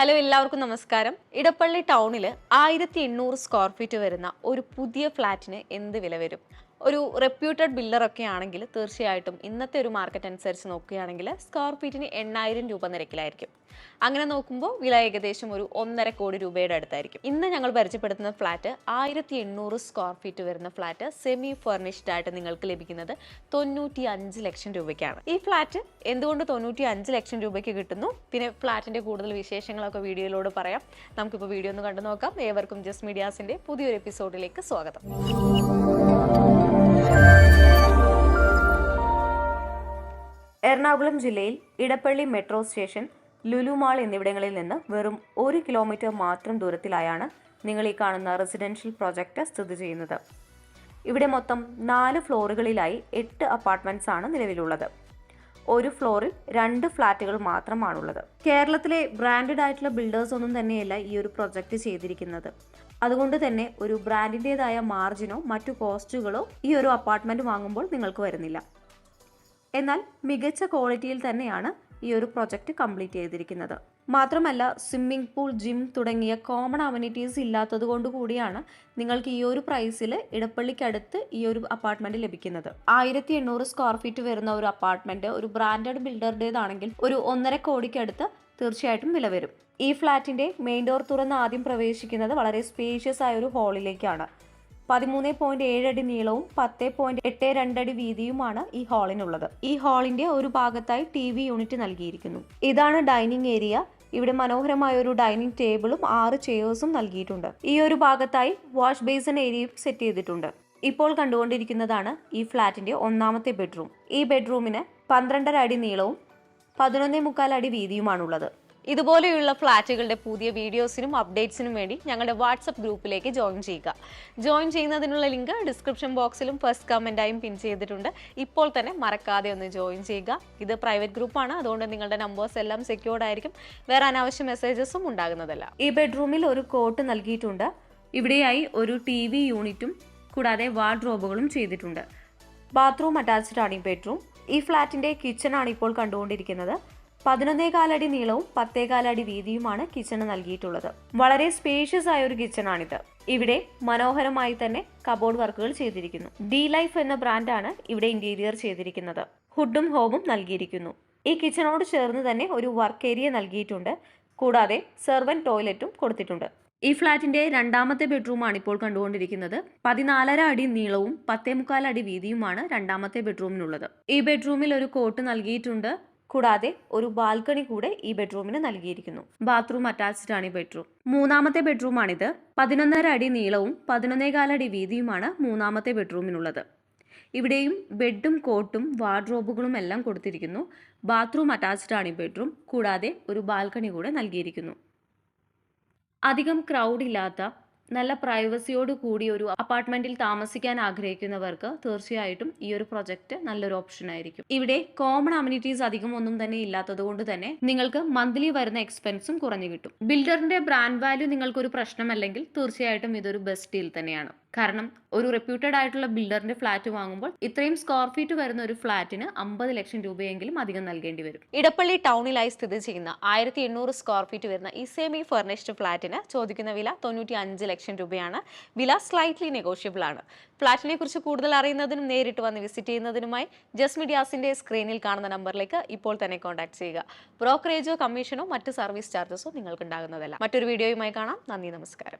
Hello എല്ലാവർക്കും നമസ്കാരം. ഇടപ്പള്ളി ടൗണിൽ ആയിരത്തി എണ്ണൂറ് സ്ക്വയർ ഫീറ്റ് വരുന്ന ഒരു പുതിയ ഫ്ലാറ്റിന് എന്ത് വില വരും? ഒരു റെപ്യൂട്ടഡ് ബില്ലറൊക്കെ ആണെങ്കിൽ തീർച്ചയായിട്ടും ഇന്നത്തെ ഒരു മാർക്കറ്റ് അനുസരിച്ച് നോക്കുകയാണെങ്കിൽ സ്ക്വയർ ഫീറ്റിന് എണ്ണായിരം രൂപ നിരക്കിലായിരിക്കും. അങ്ങനെ നോക്കുമ്പോൾ വില ഏകദേശം ഒരു ഒന്നര കോടി രൂപയുടെ അടുത്തായിരിക്കും. ഇന്ന് ഞങ്ങൾ പരിചയപ്പെടുത്തുന്ന ഫ്ലാറ്റ് ആയിരത്തി എണ്ണൂറ് സ്ക്വയർ ഫീറ്റ് വരുന്ന ഫ്ലാറ്റ് സെമി ഫർണിഷ്ഡ് ആയിട്ട് നിങ്ങൾക്ക് ലഭിക്കുന്നത് തൊണ്ണൂറ്റി അഞ്ച് ലക്ഷം രൂപയ്ക്കാണ്. ഈ ഫ്ലാറ്റ് എന്തുകൊണ്ട് തൊണ്ണൂറ്റി അഞ്ച് ലക്ഷം രൂപയ്ക്ക് കിട്ടുന്നു? പിന്നെ ഫ്ലാറ്റിന്റെ കൂടുതൽ വിശേഷങ്ങളൊക്കെ വീഡിയോയിലൂടെ പറയാം. നമുക്കിപ്പോൾ വീഡിയോ ഒന്ന് കണ്ടു നോക്കാം ഏവർക്കും ജസ്റ്റ് മീഡിയാസിന്റെ പുതിയൊരു എപ്പിസോഡിലേക്ക് സ്വാഗതം. എറണാകുളം ജില്ലയിൽ Edappally metro station Lulu mall എന്നിവിടങ്ങളിൽ നിന്ന് വെറും ഒരു കിലോമീറ്റർ മാത്രം ദൂരത്തിലായാണ് നിങ്ങൾ ഈ കാണുന്ന റെസിഡൻഷ്യൽ പ്രോജക്റ്റ് സ്ഥിതി ചെയ്യുന്നത്. ഇവിടെ മൊത്തം നാല് ഫ്ലോറുകളിലായി എട്ട് അപ്പാർട്ട്മെന്റ്സ് ആണ് നിലവിലുള്ളത്. ഒരു ഫ്ലോറിൽ രണ്ട് ഫ്ലാറ്റുകൾ മാത്രമാണുള്ളത്. കേരളത്തിലെ ബ്രാൻഡഡ് ആയിട്ടുള്ള ബിൽഡേഴ്സ് ഒന്നും തന്നെയല്ല ഈ ഒരു പ്രൊജക്റ്റ് ചെയ്തിരിക്കുന്നത്. അതുകൊണ്ട് തന്നെ ഒരു ബ്രാൻഡിന്റെതായ മാർജിനോ മറ്റു കോസ്റ്റുകളോ ഈ ഒരു അപ്പാർട്ട്മെന്റ് വാങ്ങുമ്പോൾ നിങ്ങൾക്ക് വരുന്നില്ല. എന്നാൽ മികച്ച ക്വാളിറ്റിയിൽ തന്നെയാണ് ഈ ഒരു പ്രൊജക്റ്റ് കംപ്ലീറ്റ് ചെയ്തിരിക്കുന്നത്. മാത്രമല്ല സ്വിമ്മിംഗ് പൂൾ ജിം തുടങ്ങിയ കോമൺ അമ്യൂണിറ്റീസ് ഇല്ലാത്തത് കൊണ്ട് കൂടിയാണ് നിങ്ങൾക്ക് ഈ ഒരു പ്രൈസിൽ ഇടപ്പള്ളിക്കടുത്ത് ഈ ഒരു അപ്പാർട്ട്മെന്റ് ലഭിക്കുന്നത്. ആയിരത്തി എണ്ണൂറ് സ്ക്വയർ ഫീറ്റ് വരുന്ന ഒരു അപ്പാർട്ട്മെന്റ് ഒരു ബ്രാൻഡഡ് ബിൽഡറുടേതാണെങ്കിൽ ഒരു ഒന്നര കോടിക്കടുത്ത് തീർച്ചയായിട്ടും വില വരും ഈ ഫ്ലാറ്റിന്റെ മെയിൻ ഡോർ തുറന്ന് ആദ്യം പ്രവേശിക്കുന്നത് വളരെ സ്പേഷ്യസ് ആയ ഒരു ഹാളിലേക്കാണ് പതിമൂന്ന് പോയിന്റ് ഏഴടി നീളവും പത്ത് പോയിന്റ് എട്ട് രണ്ടടി വീതിയുമാണ് ഈ ഹാളിനുള്ളത്. ഈ ഹാളിന്റെ ഒരു ഭാഗത്തായി ടി വി യൂണിറ്റ് നൽകിയിരിക്കുന്നു. ഇതാണ് ഡൈനിങ് ഏരിയ. ഇവിടെ മനോഹരമായ ഒരു ഡൈനിങ് ടേബിളും ആറ് ചെയേഴ്സും നൽകിയിട്ടുണ്ട്. ഈ ഒരു ഭാഗത്തായി വാഷ് ബേസിൻ ഏരിയയും സെറ്റ് ചെയ്തിട്ടുണ്ട്. ഇപ്പോൾ കണ്ടുകൊണ്ടിരിക്കുന്നതാണ് ഈ ഫ്ലാറ്റിന്റെ ഒന്നാമത്തെ ബെഡ്റൂം. ഈ ബെഡ്റൂമിന് പന്ത്രണ്ടര അടി നീളവും പതിനൊന്നേ മുക്കാൽ അടി വീതിയുമാണുള്ളത്. ഇതുപോലെയുള്ള ഫ്ലാറ്റുകളുടെ പുതിയ വീഡിയോസിനും അപ്ഡേറ്റ്സിനും വേണ്ടി ഞങ്ങളുടെ വാട്സപ്പ് ഗ്രൂപ്പിലേക്ക് ജോയിൻ ചെയ്യുക. ജോയിൻ ചെയ്യുന്നതിനുള്ള ലിങ്ക് ഡിസ്ക്രിപ്ഷൻ ബോക്സിലും ഫസ്റ്റ് കമന്റായും പിൻ ചെയ്തിട്ടുണ്ട്. ഇപ്പോൾ തന്നെ മറക്കാതെ ഒന്ന് ജോയിൻ ചെയ്യുക. ഇത് പ്രൈവറ്റ് ഗ്രൂപ്പാണ് അതുകൊണ്ട് നിങ്ങളുടെ നമ്പേഴ്സ് എല്ലാം സെക്യൂർഡ് ആയിരിക്കും. വേറെ അനാവശ്യ മെസ്സേജസും ഉണ്ടാകുന്നതല്ല. ഈ ബെഡ്റൂമിൽ ഒരു കോട്ട് നൽകിയിട്ടുണ്ട്. ഇവിടെയായി ഒരു ടി വി യൂണിറ്റും കൂടാതെ വാർഡ്രോബുകളും ചെയ്തിട്ടുണ്ട്. ബാത്റൂം അറ്റാച്ച്ഡ് ആണ് ഈ ബെഡ്റൂം ഈ ഫ്ലാറ്റിന്റെ കിച്ചൺ ആണ് ഇപ്പോൾ കണ്ടുകൊണ്ടിരിക്കുന്നത്. പതിനൊന്നേകാലടി നീളവും പത്തേകാലടി വീതിയുമാണ് കിച്ചണ് നൽകിയിട്ടുള്ളത്. വളരെ സ്പേഷ്യസ് ആയ ഒരു കിച്ചൺ ആണിത് ഇവിടെ മനോഹരമായി തന്നെ കബോർഡ് വർക്കുകൾ ചെയ്തിരിക്കുന്നു. ഡി ലൈഫ് എന്ന ബ്രാൻഡാണ് ഇവിടെ ഇന്റീരിയർ ചെയ്തിരിക്കുന്നത്. ഹുഡും ഹോമും നൽകിയിരിക്കുന്നു. ഈ കിച്ചണോട് ചേർന്ന് തന്നെ ഒരു വർക്ക് ഏരിയ നൽകിയിട്ടുണ്ട്. കൂടാതെ സെർവൻ ടോയ്ലറ്റും കൊടുത്തിട്ടുണ്ട്. ഈ ഫ്ളാറ്റിന്റെ രണ്ടാമത്തെ ബെഡ്റൂമാണ് ഇപ്പോൾ കണ്ടുകൊണ്ടിരിക്കുന്നത്. പതിനാലര അടി നീളവും പത്തേ മുക്കാൽ അടി വീതിയുമാണ് രണ്ടാമത്തെ ബെഡ്റൂമിനുള്ളത് ഈ ബെഡ്റൂമിൽ ഒരു കോട്ട് നൽകിയിട്ടുണ്ട്. കൂടാതെ ഒരു ബാൽക്കണി കൂടെ ഈ ബെഡ്റൂമിന് നൽകിയിരിക്കുന്നു. ബാത്റൂം അറ്റാച്ച്ഡ് ആണ് ഈ ബെഡ്റൂം. മൂന്നാമത്തെ ബെഡ്റൂമാണിത്. പതിനൊന്നര അടി നീളവും പതിനൊന്നേകാൽ അടി വീതിയുമാണ് മൂന്നാമത്തെ ബെഡ്റൂമിനുള്ളത്. ഇവിടെയും ബെഡും കോട്ടും വാർഡ്രോബുകളും എല്ലാം കൊടുത്തിരിക്കുന്നു. ബാത്റൂം അറ്റാച്ച്ഡ് ആണ് ഈ ബെഡ്റൂം. കൂടാതെ ഒരു ബാൽക്കണി കൂടെ നൽകിയിരിക്കുന്നു. അധികം ക്രൗഡ് ഇല്ലാത്ത നല്ല പ്രൈവസിയോട് കൂടി ഒരു അപ്പാർട്ട്മെന്റിൽ താമസിക്കാൻ ആഗ്രഹിക്കുന്നവർക്ക് തീർച്ചയായിട്ടും ഈ ഒരു പ്രൊജക്ട് നല്ലൊരു ഓപ്ഷൻ ആയിരിക്കും. ഇവിടെ കോമൺ അമ്യൂണിറ്റീസ് അധികം ഒന്നും തന്നെ ഇല്ലാത്തത് കൊണ്ട് തന്നെ നിങ്ങൾക്ക് മന്ത്ലി വരുന്ന എക്സ്പെൻസും കുറഞ്ഞു കിട്ടും. ബിൽഡറിന്റെ ബ്രാൻഡ് വാല്യൂ നിങ്ങൾക്കൊരു പ്രശ്നമല്ലെങ്കിൽ തീർച്ചയായിട്ടും ഇതൊരു ബെസ്റ്റ് ഡീൽ തന്നെയാണ്. കാരണം ഒരു റെപ്യൂട്ടഡ് ആയിട്ടുള്ള ബിൽഡറിന്റെ ഫ്ലാറ്റ് വാങ്ങുമ്പോൾ ഇത്രയും സ്ക്വയർ ഫീറ്റ് വരുന്ന ഒരു ഫ്ളാറ്റിന് അമ്പത് ലക്ഷം രൂപയെങ്കിലും അധികം നൽകേണ്ടി വരും. ഇടപ്പള്ളി ടൗണിലായി സ്ഥിതി ചെയ്യുന്ന ആയിരത്തി എണ്ണൂറ് സ്ക്വയർ ഫീറ്റ് വരുന്ന ഈ സെമി ഫർണിഷ്ഡ് ഫ്ളാറ്റിന് ചോദിക്കുന്ന വില തൊണ്ണൂറ്റി അഞ്ച് ലക്ഷം രൂപയാണ്. വില സ്ലൈറ്റ്ലി നെഗോഷ്യബിൾ ആണ്. ഫ്ളാറ്റിനെ കുറിച്ച് കൂടുതൽ അറിയുന്നതിനും നേരിട്ട് വന്ന് വിസിറ്റ് ചെയ്യുന്നതിനുമായി ജസ്റ്റ് മീഡിയാസിന്റെ സ്ക്രീനിൽ കാണുന്ന നമ്പറിലേക്ക് ഇപ്പോൾ തന്നെ കോൺടാക്ട് ചെയ്യുക. ബ്രോക്കറേജോ കമ്മീഷനോ മറ്റ് സർവീസ് ചാർജസോ നിങ്ങൾക്ക് ഉണ്ടാകുന്നതല്ല മറ്റൊരു വീഡിയോയുമായി കാണാം. നന്ദി നമസ്കാരം.